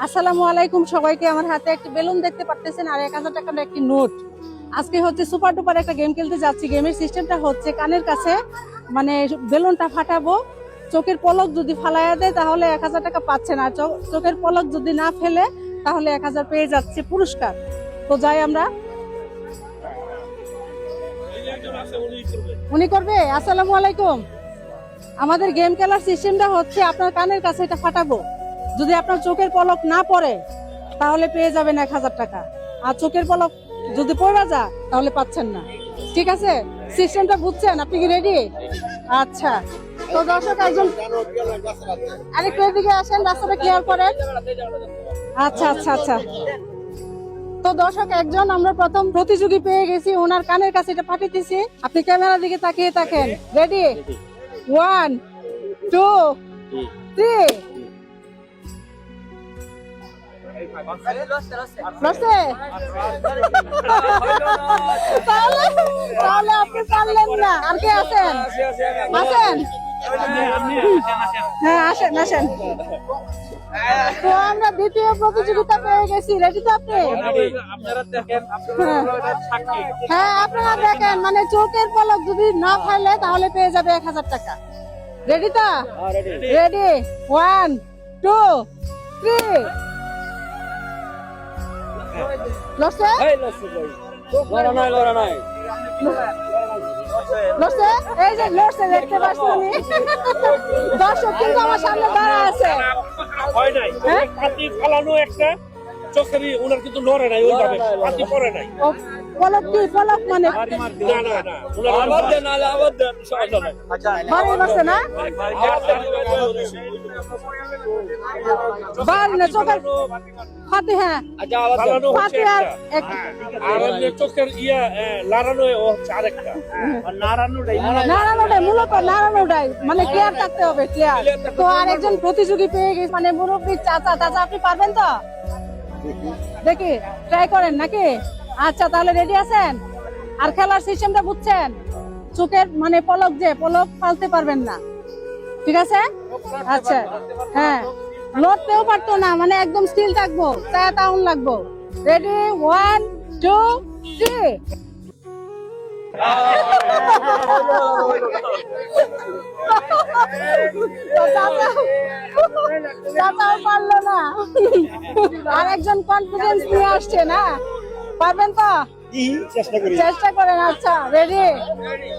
আসসালামু আলাইকুম, সবাইকে আমার হাতে একটি বেলুন দেখতে পারতেছেন আর এক হাজার টাকার একটি নোট। আজকে হচ্ছে সুপার ডুপার একটা গেম খেলতে যাচ্ছি। গেমের সিস্টেমটা হচ্ছে কানের কাছে মানে বেলুনটা ফাটাবো, চোখের পলক যদি ফালাইয়া দেয় তাহলে এক হাজার টাকা পাচ্ছে না চো- চোখের পলক যদি না ফেলে তাহলে এক হাজার পেয়ে যাচ্ছে পুরস্কার। তো যাই আমরা। উনি করবে? আসসালামু আলাইকুম। আমাদের গেম খেলার সিস্টেমটা হচ্ছে আপনার কানের কাছে এটা ফাটাবো। যদি আপনার চোখের পলক না পড়ে, তাহলে পেয়ে যাবেন এক হাজার টাকা। আর চোখের পলক যদি পড়ে যা তাহলে পাচ্ছেন না। ঠিক আছে? সিস্টেমটা বুঝছেন? আপনি কি রেডি আচ্ছা। তো দর্শক, একজন আরেকটু এদিকে আসেন, রাস্তাটা ক্লিয়ার করেন। আচ্ছা আচ্ছা আচ্ছা। তো দর্শক, একজন আমরা প্রথম প্রতিযোগী পেয়ে গেছি। ওনার কানের কাছে এটা পাঠিয়েছি। আপনি ক্যামেরার দিকে তাকিয়ে থাকেন। রেডি ওয়ান টু থ্রি লসে? তাহলে তাহলে আপনি পারলেন না। আর কে আছেন? আছেন? হ্যাঁ আসেন আসেন। তো আমরা দ্বিতীয় প্রতিযোগিতা পেয়ে গেছি। রেডি তো আপনি? হ্যাঁ। আপনারা দেখেন মানে চোখের পলক যদি না ফেলে তাহলে পেয়ে যাবে এক হাজার টাকা। রেডি তো? রেডি ওয়ান টু থ্রি লসে? লড়া নাই লড়া নাই। লসে? এই যে লসে দেখতে পাচ্ছেন দর্শক কিন্তু আমার সামনে দাঁড়া আছে। হয় নাই। হ্যাঁ? হাতি ফালানো একটা চোখেরই ওনার কিন্তু নড়ে নাই ওইভাবে। হাতি পড়ে নাই। পলক কি পলক মানে ফাতে হ্যাঁ। মানে থাকতে হবে ক্লিয়ার তো আর একজন প্রতিযোগী পেয়ে গেছে মানে মুরব্বী চাচা চাচা, আপনি পারবেন তো? দেখি ট্রাই করেন নাকি? আচ্ছা তাহলে রেডি আছেন? আর খেলার সিস্টেমটা বুঝছেন? চোখের মানে পলক যে, পলক ফালতে পারবেন না। ঠিক আছে? আচ্ছা হ্যাঁ। লড়তেও পারতো না মানে একদম স্টিল থাকব টাউন লাগবো। রেডি ওয়ান টু থ্রি পারল না। কনফিডেন্স নিয়ে আসছে না? পারবেন তো? চেষ্টা করি। চেষ্টা করেন আচ্ছা রেডি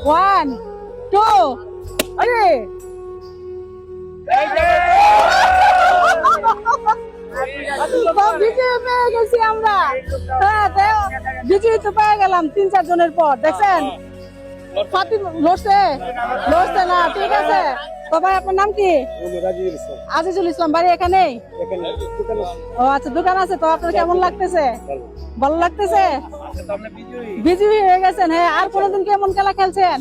ওয়ান টু আরে বিজয় গেছি আমরা। হ্যাঁ বিজয়ী তো পেয়ে গেলাম তিন চার জনের পর দেখছেন আচ্ছা হয়ে আর কোনোদিন কেমন খেলা খেলছেন?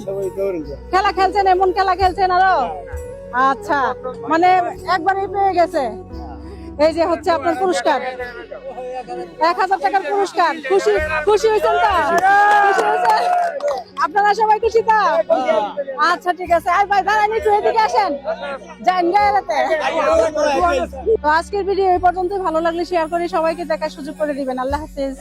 খেলা খেলছেন, এমন খেলা খেলছেন আরও? আচ্ছা মানে একবারই পেয়ে গেছে। এই যে হচ্ছে আপনার পুরস্কার। এক হাজার টাকার পুরস্কার। খুশি খুশি হয়েছেন খুশি হয়েছেন? আপনারা সবাই খুশি তো? আচ্ছা ঠিক আছে। আর ভাই, দাঁড়ান একটু, এদিকে আসেন। যান গায়েরাতে তো আজকের ভিডিও এই পর্যন্তই। ভালো লাগলে শেয়ার করে সবাইকে দেখার সুযোগ করে দিবেন। আল্লাহ হাফিজ।